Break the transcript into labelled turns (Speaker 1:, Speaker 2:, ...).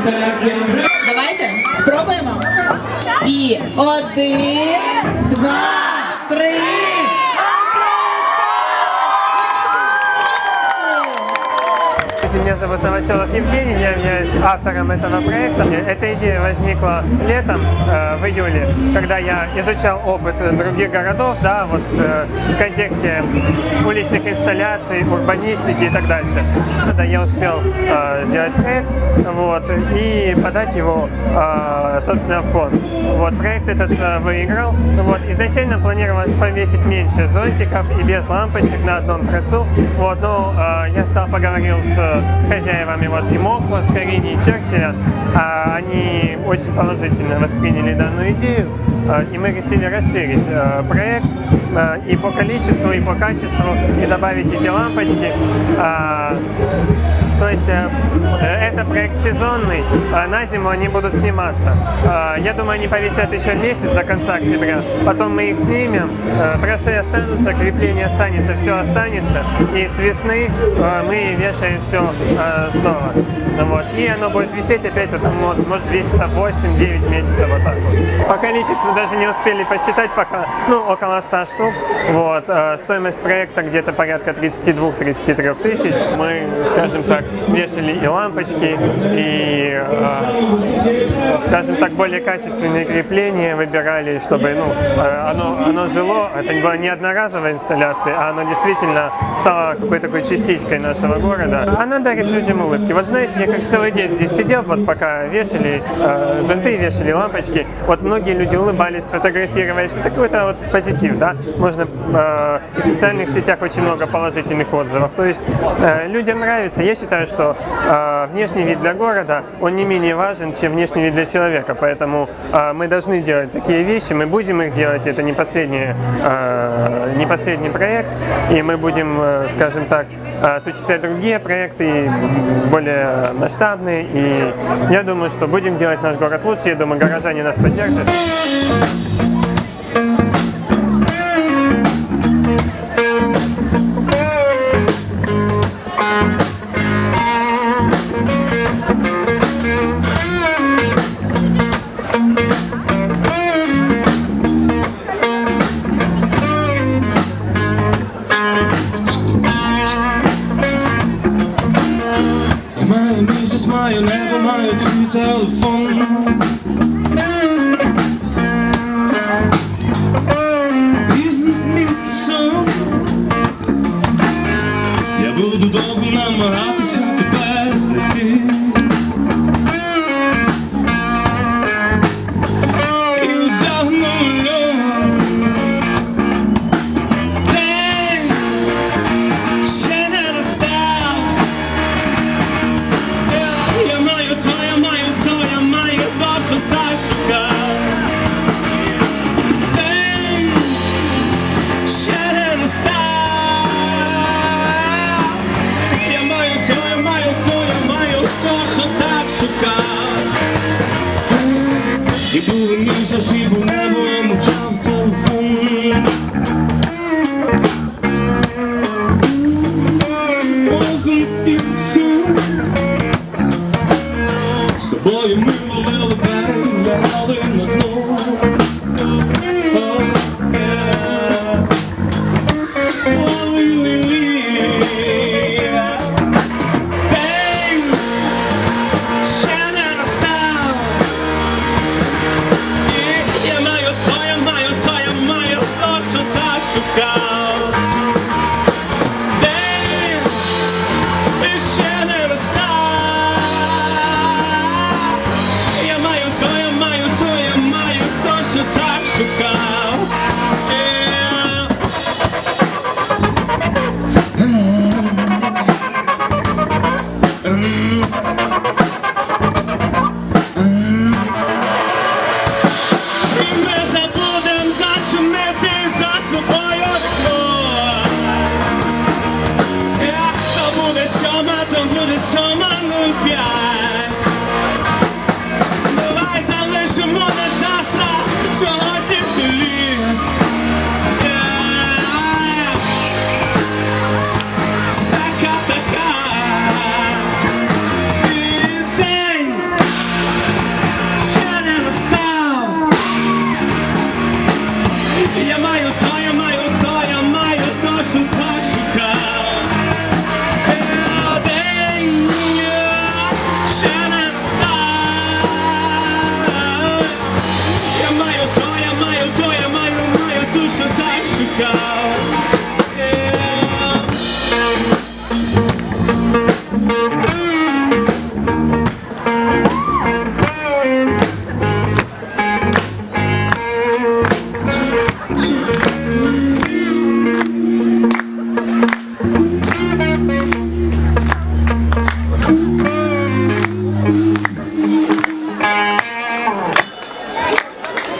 Speaker 1: інсталяція.
Speaker 2: Давайте спробуємо. І один, два,
Speaker 3: Меня зовут Новоселов Евгений, я являюсь автором этого проекта. Эта идея возникла летом, э, в июле, когда я изучал опыт других городов, да, вот э, в контексте уличных инсталляций, урбанистики и так дальше. Тогда я успел э, сделать проект, вот, и подать его, собственно, в фонд. Вот, проект этот выиграл. Вот, изначально планировалось повесить меньше зонтиков и без лампочек на одном тросу, вот, но я стал поговорил с хозяевами вот и Моква, Скорини, и Черчилля. А, они очень положительно восприняли данную идею, а, и мы решили расширить а, проект а, и по количеству, и по качеству, и добавить эти лампочки. А, то есть э, э, это проект сезонный, а на зиму они будут сниматься. А, Я думаю, они повисят еще месяц до конца октября. Потом мы их снимем, э, трассы останутся, крепление останется, все останется. И с весны мы вешаем все снова. Ну Вот. И оно будет висеть опять, вот, может, месяца 8-9 месяцев вот так вот. По количеству даже не успели посчитать пока, ну, около 100 штук. Вот. Стоимость проекта где-то порядка 32-33 тысяч. Мы, скажем так, вешали и лампочки, и, э, скажем так, более качественные крепления выбирали, чтобы ну, э, оно, оно жило. Это была не одноразовая инсталляция, а оно действительно стало какой-то такой частичкой нашего города. Она дарит людям улыбки. Вот знаете, я как целый день здесь сидел, вот пока вешали э, зонты, вешали лампочки, вот многие люди улыбались, фотографировались. Это какой-то вот позитив, да. Можно э, в социальных сетях очень много положительных отзывов. То есть людям нравится. Я считаю, что э, внешний вид для города, он не менее важен, чем внешний вид для человека. Поэтому э, мы должны делать такие вещи, мы будем их делать. Это не последний, э, не последний проект, и мы будем, э, скажем так, осуществлять другие проекты, более масштабные. И я думаю, что будем делать наш город лучше. Я думаю, горожане нас поддержат.
Speaker 4: I never made om uit the phone. consigo